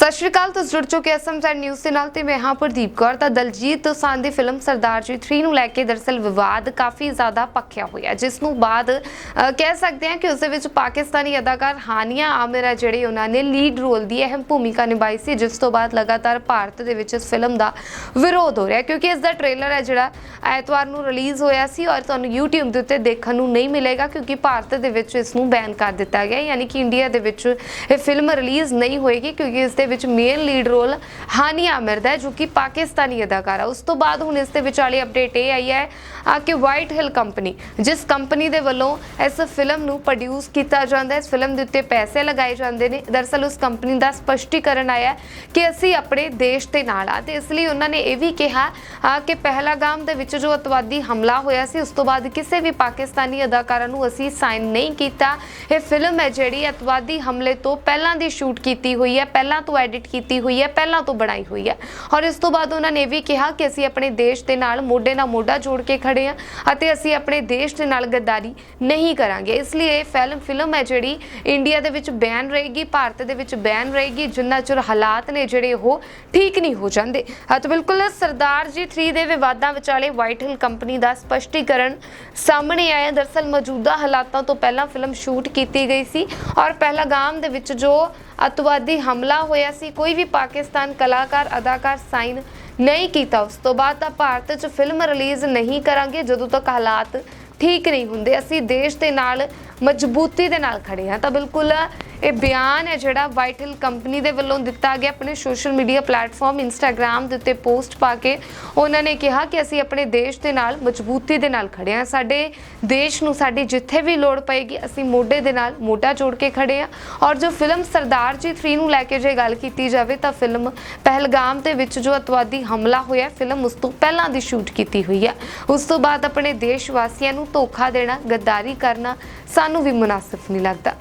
ਸਤਿ ਸ਼੍ਰੀ ਅਕਾਲ, ਤੁਸੀਂ ਜੁੜ ਚੁੱਕੇ ਐਸਐਮਜ਼ੈਡ ਨਿਊਜ਼ ਦੇ ਨਾਲ ਤੇ ਮੈਂ ਹਾਂ ਪ੍ਰਦੀਪ ਕੌਰ। ਤਾਂ ਦਲਜੀਤ ਦੋਸਾਂਝ ਦੀ ਫਿਲਮ ਸਰਦਾਰ ਜੀ 3 ਨੂੰ ਲੈ ਕੇ ਦਰਸਲ ਵਿਵਾਦ ਕਾਫੀ ਜ਼ਿਆਦਾ ਪੱਕਿਆ ਹੋਇਆ। ਜਿਸ ਨੂੰ ਬਾਅਦ ਕਹਿ ਸਕਦੇ ਹਾਂ ਕਿ ਉਸ ਦੇ ਵਿੱਚ ਪਾਕਿਸਤਾਨੀ ਅਦਾਕਾਰ ਹਾਨੀਆ ਆਮਿਰ ਹੈ ਜਿਹੜੇ ਉਹਨਾਂ ਨੇ ਲੀਡ ਰੋਲ ਦੀ ਅਹਿਮ ਭੂਮਿਕਾ ਨਿਭਾਈ ਸੀ, ਜਿਸ ਤੋਂ ਬਾਅਦ ਲਗਾਤਾਰ ਭਾਰਤ ਦੇ ਵਿੱਚ ਇਸ ਫਿਲਮ ਦਾ ਵਿਰੋਧ ਹੋ ਰਿਹਾ ਕਿਉਂਕਿ ਇਸ ਦਾ ਟ੍ਰੇਲਰ ਹੈ ਜਿਹੜਾ ਐਤਵਾਰ ਨੂੰ ਰਿਲੀਜ਼ ਹੋਇਆ ਸੀ ਔਰ ਤੁਹਾਨੂੰ YouTube ਦੇ ਉੱਤੇ ਦੇਖਣ ਨੂੰ ਨਹੀਂ ਮਿਲੇਗਾ ਕਿਉਂਕਿ ਭਾਰਤ ਦੇ ਵਿੱਚ ਇਸ ਨੂੰ ਬੈਨ ਕਰ ਦਿੱਤਾ ਗਿਆ ਯਾਨੀ ਕਿ ਇੰਡੀਆ ਦੇ ਵਿੱਚ ਇਹ ਫਿਲਮ ਰਿਲੀਜ਼ ਨਹੀਂ ਹੋਏਗੀ ਕਿਉਂਕਿ ਇਸ ਦੇ ਵਿੱਚ main lead role Hania Aamir ਦਾ ਹੈ, ਜੋ ਕਿ ਪਾਕਿਸਤਾਨੀ ਅਦਾਕਾਰ। ਹੈ ਉਸ ਤੋਂ ਬਾਅਦ ਹੁਣ ਇਸ ਦੇ ਵਿਚਾਲੇ ਅਪਡੇਟ ਇਹ ਆਈ ਹੈ ਆ ਕਿ ਵਾਈਟ ਹਿਲ ਕੰਪਨੀ ਜਿਸ ਕੰਪਨੀ ਦੇ ਵੱਲੋਂ ਇਸ ਫਿਲਮ ਨੂੰ ਪ੍ਰੋਡਿਊਸ ਕੀਤਾ ਜਾਂਦਾ ਹੈ, ਇਸ ਫਿਲਮ ਦੇ ਉੱਤੇ ਪੈਸੇ ਲਗਾਏ ਜਾਂਦੇ ਨੇ। ਦਰਸਲ ਉਸ ਕੰਪਨੀ ਦਾ ਸਪਸ਼ਟੀਕਰਨ ਆਇਆ ਕਿ ਅਸੀਂ ਆਪਣੇ ਦੇਸ਼ ਦੇ ਨਾਲ ਆ ਤੇ ਇਸ ਲਈ ਉਹਨਾਂ ਨੇ ਇਹ ਵੀ ਕਿਹਾ ਆ ਕਿ ਪਹਿਲਾਗਾਮ ਦੇ ਵਿੱਚ ਜੋ ਅਤਵਾਦੀ ਹਮਲਾ ਹੋਇਆ ਸੀ, ਉਸ ਤੋਂ ਬਾਅਦ ਕਿਸੇ ਵੀ ਪਾਕਿਸਤਾਨੀ ਅਦਾਕਾਰਾਂ ਨੂੰ ਅਸੀਂ ਸਾਈਨ ਨਹੀਂ ਕੀਤਾ। ਇਹ ਫਿਲਮ ਹੈ ਜਿਹੜੀ ਅਤਵਾਦੀ ਹਮਲੇ ਤੋਂ ਪਹਿਲਾਂ ਦੀ ਸ਼ੂਟ ਕੀਤੀ ਹੋਈ ਹੈ, ਪਹਿਲਾਂ ਤੋਂ ਐਡਿਟ ਕੀਤੀ ਹੋਈ ਹੈ, ਪਹਿਲਾਂ ਤੋਂ ਬਣਾਈ ਹੋਈ ਹੈ। ਔਰ ਇਸ ਤੋਂ ਬਾਅਦ ਉਹਨਾਂ ਨੇ ਇਹ ਵੀ ਕਿਹਾ ਕਿ ਅਸੀਂ ਆਪਣੇ ਦੇਸ਼ ਦੇ ਨਾਲ ਮੋਢੇ ਨਾਲ ਮੋਢਾ ਜੋੜ ਕੇ ਖੜੇ ਹਾਂ ਅਤੇ ਅਸੀਂ ਆਪਣੇ ਦੇਸ਼ ਦੇ ਨਾਲ ਗੱਦਾਰੀ ਨਹੀਂ ਕਰਾਂਗੇ। ਇਸ ਲਈ ਇਹ ਫਿਲਮ ਫਿਲਮ ਹੈ ਜਿਹੜੀ ਇੰਡੀਆ ਦੇ ਵਿੱਚ ਬੈਨ ਰਹੇਗੀ, ਭਾਰਤ ਦੇ ਵਿੱਚ ਬੈਨ ਰਹੇਗੀ। ਜਿੰਨਾ ਚਿਰ ਹਾਲਾਤ ਨੇ ਜਿਹੜੇ ਉਹ ਠੀਕ ਨਹੀਂ ਹੋ ਜਾਂਦੇ। ਤਾਂ ਬਿਲਕੁਲ ਸਰਦਾਰ ਜੀ 3 ਦੇ ਵਿਵਾਦਾਂ ਵਿਚਾਲੇ ਵਾਈਟ ਹਿਲ ਕੰਪਨੀ ਦਾ ਸਪਸ਼ਟੀਕਰਨ ਸਾਹਮਣੇ ਆਇਆ ਦਰਸਲ ਮੌਜੂਦਾ ਹਾਲਾਤਾਂ ਤੋਂ ਪਹਿਲਾਂ ਫਿਲਮ ਸ਼ੂਟ ਕੀਤੀ ਗਈ ਸੀ ਔਰ ਪਹਿਲਾਗਾਮ ਦੇ ਵਿੱਚ ਜੋ ਅਤਵਾਦੀ ਹਮਲਾ ਹੋਇਆ ਸੀ, ਕੋਈ ਵੀ ਪਾਕਿਸਤਾਨ ਕਲਾਕਾਰ, ਅਦਾਕਾਰ ਸਾਈਨ ਨਹੀਂ ਕੀਤਾ। ਉਸ ਤੋਂ ਬਾਅਦ ਤਾਂ ਭਾਰਤ 'ਚ ਫਿਲਮ ਰਿਲੀਜ਼ ਨਹੀਂ ਕਰਾਂਗੇ ਜਦੋਂ ਤੱਕ ਹਾਲਾਤ ਠੀਕ ਨਹੀਂ ਹੁੰਦੇ। ਅਸੀਂ ਦੇਸ਼ ਦੇ ਨਾਲ ਮਜ਼ਬੂਤੀ ਦੇ ਨਾਲ ਖੜੇ ਹਾਂ, ਤਾਂ ਬਿਲਕੁਲ ਇਹ ਬਿਆਨ ਹੈ ਜਿਹੜਾ ਵਾਈਟਲ ਕੰਪਨੀ ਦੇ ਵੱਲੋਂ ਦਿੱਤਾ ਗਿਆ। ਆਪਣੇ ਸੋਸ਼ਲ ਮੀਡੀਆ ਪਲੇਟਫਾਰਮ ਇੰਸਟਾਗ੍ਰam ਦੇ ਉੱਤੇ ਪੋਸਟ ਪਾ ਕੇ ਉਹਨਾਂ ਨੇ ਕਿਹਾ ਕਿ ਅਸੀਂ ਆਪਣੇ ਦੇਸ਼ ਦੇ ਨਾਲ, ਮਜ਼ਬੂਤੀ ਦੇ ਨਾਲ ਖੜੇ ਹਾਂ। ਸਾਡੇ ਦੇਸ਼ ਨੂੰ ਸਾਡੀ ਜਿੱਥੇ ਵੀ ਲੋੜ ਪਏਗੀ, ਅਸੀਂ ਮੋਢੇ ਦੇ ਨਾਲ ਮੋਢਾ ਜੋੜ ਕੇ ਖੜੇ ਹਾਂ। ਔਰ ਜੋ ਫਿਲਮ ਸਰਦਾਰ ਜੀ 3 ਨੂੰ ਲੈ ਕੇ ਜੇ ਗੱਲ ਕੀਤੀ ਜਾਵੇ, ਤਾਂ ਫਿਲਮ ਪਹਿਲਗਾਮ ਦੇ ਵਿੱਚ ਜੋ ਅਤਵਾਦੀ ਹਮਲਾ ਹੋਇਆ ਫਿਲਮ ਉਸ ਤੋਂ ਪਹਿਲਾਂ ਦੀ ਸ਼ੂਟ ਕੀਤੀ ਹੋਈ ਹੈ ਉਸ ਤੋਂ ਬਾਅਦ ਆਪਣੇ ਦੇਸ਼ ਵਾਸੀਆਂ ਨੂੰ ਧੋਖਾ ਦੇਣਾ, ਗੱਦਾਰੀ ਕਰਨਾ ਸਾਨੂੰ ਵੀ ਮੁਨਾਸਿਬ ਨਹੀਂ ਲੱਗਦਾ